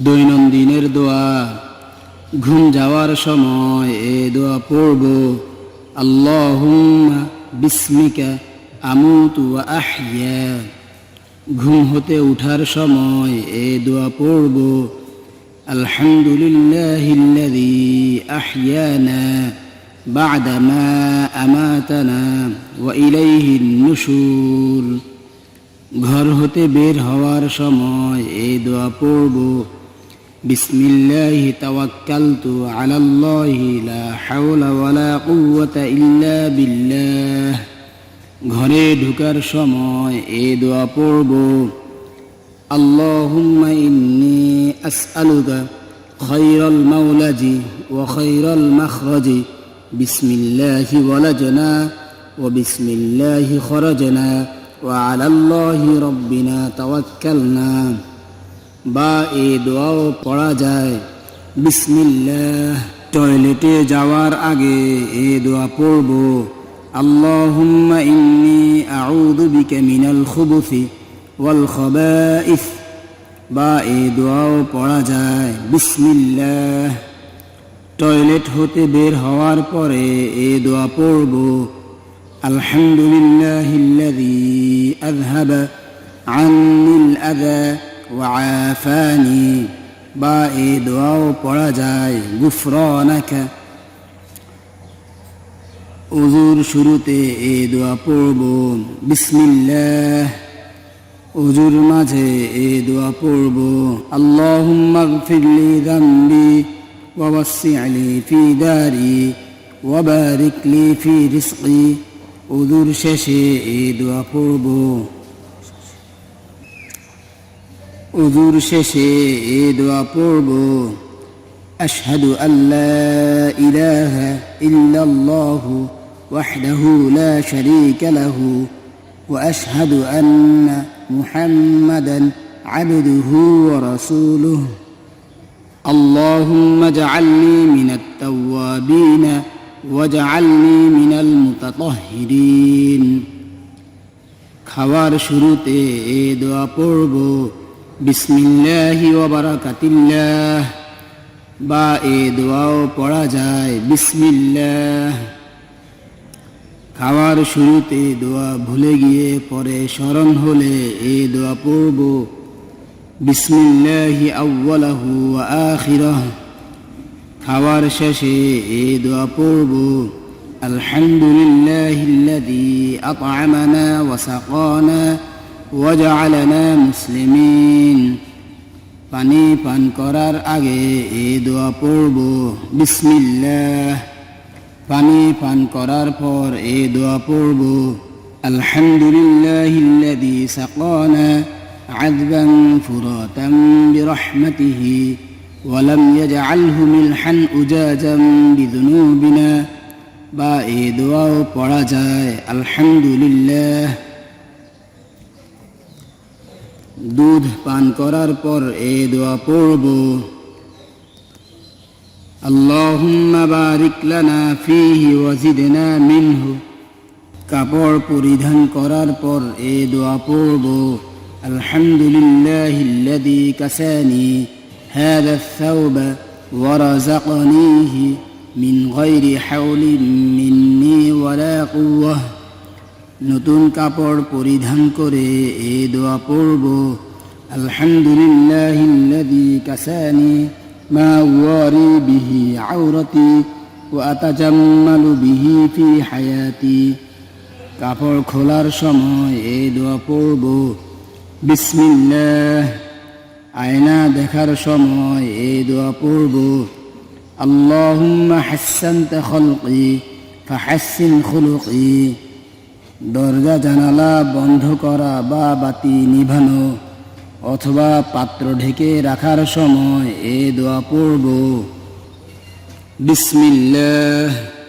দৈনন্দিনের দোয়া। ঘুম যাওয়ার সময় এ দোয়া পড়ব। আল্লাহুম্মা বিস্মিকা আমুতু ওয়া আহইয়া। ঘুম হতে উঠার সময় এ দোয়া পড়ব। আলহামদুলিল্লাহিল্লাযী আহইয়ানা বা'দামা আমাতানা ওয়া ইলাইহিন ঘর হতে বের হওয়ার সময় এই দোয়া পড়ব। বিসমিল্লাহি তাওয়াক্কালতু আলাল্লাহি লা হাওলা ওয়ালা কুওয়াতা ইল্লা বিল্লাহ ঘরে ঢুকার সময় এই দোয়া পড়ব আল্লাহুম্মা ইন্নী আসআলুকা খায়রাল মাওলাজি ওয়া খায়রাল মাখরাজি বিসমিল্লাহি ওয়ালাজনা ওয়া বিসমিল্লাহি খরাজনা وعلى الله ربنا توكلنا বা এ দোয়াও পড়া যায়। বিসমিল্লাহ। টয়লেটে যাওয়ার আগে এ দোয়া পড়ব। আল্লাহুম্মা ইন্নি আউযু বিকা মিনাল খুবুসি ওয়াল খাবাইস। বা এ দোয়াও পড়া যায়। বিসমিল্লাহ। টয়লেট হতে বের হওয়ার পরে এ দোয়া পড়ব। আলহামদুলিল্লাহিল্লাযী আযহাবা আনিল আযা ওয়াফানি বা এই দোয়াও পড়া যায় গুফরানাকা ওজুর শুরুতে এ দোয়া পড়ব, বিসমিল্লাহ। ওজুর মাঝে এ দোয়া পড়ব, আল্লাহুম্মা গফিরলি যামবি ওয়া ওয়াসি'লি ফি দারি ওয়া বারিক লি ফি রিজকি ওজুর শেষে এ দোয়া পড়ব। উজুর শেষে এ দোয়া পড়ব أشهد أن لا إله إلا الله وحده لا شريك له وأشهد أن محمدا عبده ورسوله. اللهم اجعلني من التوابين واجعلني من المتطهرين. خوار شروطي এ দোয়া বিসমিল্লাহি ওয়া বারাকাতিল্লাহ। বা এ দোয়াও পড়া যায়, বিসমিল্লাহ। খাওয়ার শুরুতে দোয়া ভুলে গিয়ে পরে স্মরণ হলে এ দোয়া পড়ব, বিসমিল্লাহি আউ্বালাহু আখিরাহ। খাওয়ার শেষে এ দোয়া পড়ব, আলহামদুলিল্লাহিল্লাযী আত'আমানা ওয়া সাকানা ওয়া জা'আলানা মুসলিমিন পানি পান করার আগে এ দোয়া পড়ব বিসমিল্লাহ পানি পান করার পর এ দোয়া পড়ব আলহামদুলিল্লাহিল্লাযী সাকানা عذبا فراتا برحمته ولم يجعله ملحا أجاجا بذنوبنا বা এই দোয়াও পড়া যায় আলহামদুলিল্লাহ দুধ পান করার পর এ দোয়া পড়ব اللهم بارك لنا فيه وزدنا منه কাপড় পরিধান করার পর এ দোয়া পড়ব আলহামদুলিল্লাহিল্লাযী কাসানি هذا الثوب ورزقنيه من غير حول مني ولا قوة নতুন কাপড় পরিধান করে এ দোয়া পড়ব। আলহামদুলিল্লাহিল্লাযী কাসানি মা ওয়ারি বিহি আওরাতি ওয়া আতাজাম্মালু বিহি ফি হায়াতি। কাপড় খোলার সময় এ দোয়া পড়ব। বিসমিল্লাহ। আয়না দেখার সময় এ দোয়া পড়ব। আল্লাহুম্মা হাসসানতা খলকি ফাহাসসিন খুলুকি। দরজা জানালা বন্ধ করা বা বাতি নিভানো অথবা পাত্র ঢেকে রাখার সময় এ দোয়া পড়ব। বিসমিল্লাহ।